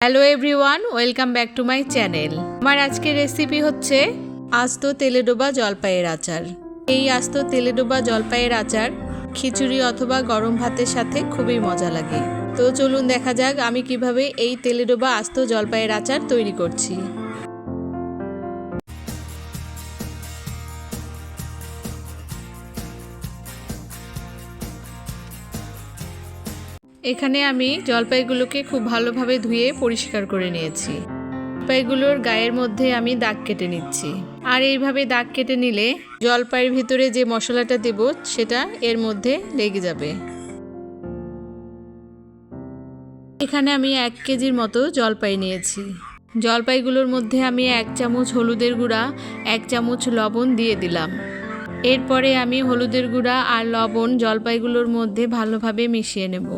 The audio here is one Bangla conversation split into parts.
Hello everyone welcome back to my channel আমার আজকের রেসিপি হচ্ছে আস্ত তেলে ডোবা জলপাইয়ের আচার। এই আস্ত তেলে ডোবা জলপাইয়ের আচার খিচুড়ি অথবা গরম ভাতের সাথে খুবই মজা লাগে। তো চলুন দেখা যাক আমি কীভাবে এই তেলে ডোবা আস্ত জলপাইয়ের আচার তৈরি করছি। এখানে আমি জলপাইগুলোকে খুব ভালোভাবে ধুয়ে পরিষ্কার করে নিয়েছি। জলপাইগুলোর গায়ের মধ্যে আমি দাগ কেটে নিচ্ছি। আর এইভাবে দাগ কেটে নিলে জলপাইয়ের ভিতরে যে মশলাটা দেব, সেটা এর মধ্যে লেগে যাবে। এখানে আমি এক কেজির মতো জলপাই নিয়েছি। জলপাইগুলোর মধ্যে আমি এক চামচ হলুদের গুঁড়া, এক চামচ লবণ দিয়ে দিলাম। এরপরে আমি হলুদের গুঁড়া আর লবণ জলপাইগুলোর মধ্যে ভালোভাবে মিশিয়ে নেব।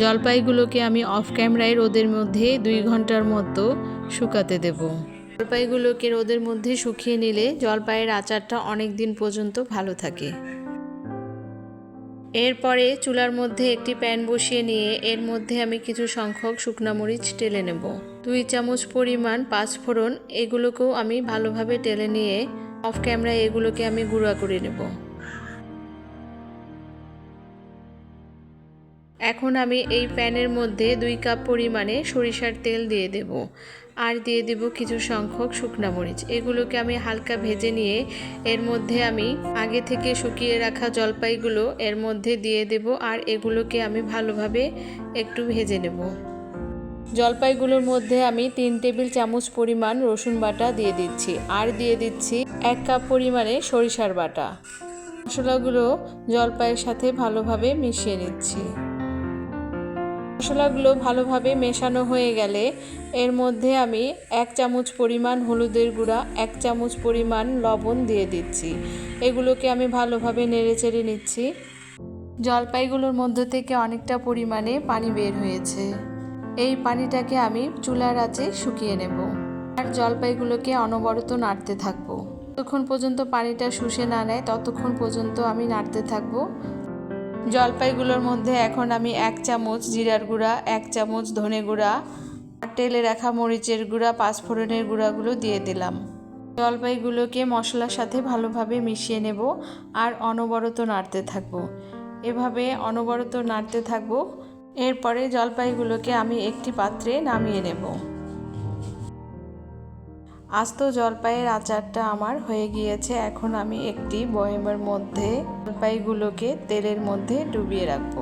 জলপাইগুলোকে আমি অফ ক্যামেরায় রোদের মধ্যে দুই ঘণ্টার মতো শুকাতে দেব। জলপাইগুলোকে রোদের মধ্যে শুকিয়ে নিলে জলপাইয়ের আচারটা অনেক দিন পর্যন্ত ভালো থাকে। এরপরে চুলার মধ্যে একটি প্যান বসিয়ে নিয়ে এর মধ্যে আমি কিছু সংখ্যক শুকনা মরিচ টেলে নেব। দুই চামচ পরিমাণ পাঁচফোড়ন এগুলোকেও আমি ভালোভাবে টেলে নিয়ে অফ ক্যামেরায় এগুলোকে আমি গুঁড়া করে নেব। এখন আমি এই প্যানের মধ্যে দুই কাপ পরিমাণে সরিষার তেল দিয়ে দেব। আর দিয়ে দেব কিছু সংখ্যক শুকনা মরিচ। এগুলোকে আমি হালকা ভেজে নিয়ে এর মধ্যে আমি আগে থেকে শুকিয়ে রাখা জলপাইগুলো এর মধ্যে দিয়ে দেব আর এগুলোকে আমি ভালোভাবে একটু ভেজে নেব। জলপাইগুলোর মধ্যে আমি তিন টেবিল চামচ পরিমাণ রসুন বাটা দিয়ে দিচ্ছি। আর দিয়ে দিচ্ছি এক কাপ পরিমাণে সরিষার বাটা। মশলাগুলো জলপাইয়ের সাথে ভালোভাবে মিশিয়ে নিচ্ছি। মশলাগুলো ভালোভাবে মেশানো হয়ে গেলে এর মধ্যে আমি এক চামচ পরিমাণ হলুদের গুঁড়া, এক চামচ পরিমাণ লবণ দিয়ে দিচ্ছি। এগুলোকে আমি ভালোভাবে নেড়ে চেড়ে নিচ্ছি। জলপাইগুলোর মধ্যে থেকে অনেকটা পরিমাণে পানি বের হয়েছে। এই পানিটাকে আমি চুলার আঁচে শুকিয়ে নেব। আর জলপাইগুলোকে অনবরত নাড়তে থাকব। যতক্ষণ পর্যন্ত পানিটা শুষে না নেয়, ততক্ষণ পর্যন্ত আমি নাড়তে থাকব। জলপাইগুলোর মধ্যে এখন আমি এক চামচ জিরার গুঁড়া, এক চামচ ধনে গুঁড়া, আর তেলে রাখা মরিচের গুঁড়া, পাঁচফোড়নের গুঁড়াগুলো দিয়ে দিলাম। জলপাইগুলোকে মশলার সাথে ভালোভাবে মিশিয়ে নেব আর অনবরত নাড়তে থাকব। এভাবে অনবরত নাড়তে থাকব। এরপরে জলপাইগুলোকে আমি একটি পাত্রে নামিয়ে নেব। আস্ত জলপাইয়ের আচারটা আমার হয়ে গিয়েছে। এখন আমি একটি বয়মের মধ্যে জলপাইগুলোকে তেলের মধ্যে ডুবিয়ে রাখব।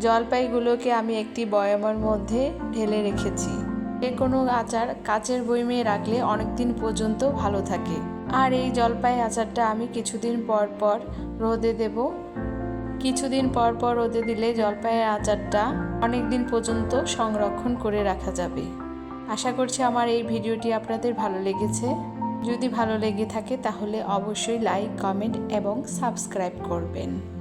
জলপাইগুলোকে আমি একটি বয়মের মধ্যে ঢেলে রেখেছি। যে কোনো আচার কাচের বয়মে রাখলে অনেক দিন পর্যন্ত ভালো থাকে। আর এই জলপাই আচারটা আমি কিছুদিন পর পর রোদে দেব। কিছুদিন পর পর রোদে দিলে জলপাইয়ের আচারটা অনেক দিন পর্যন্ত সংরক্ষণ করে রাখা যাবে। আশা করছি আমার এই ভিডিওটি আপনাদের ভালো লেগেছে। যদি ভালো লেগে থাকে তাহলে অবশ্যই লাইক কমেন্ট এবং সাবস্ক্রাইব করবেন।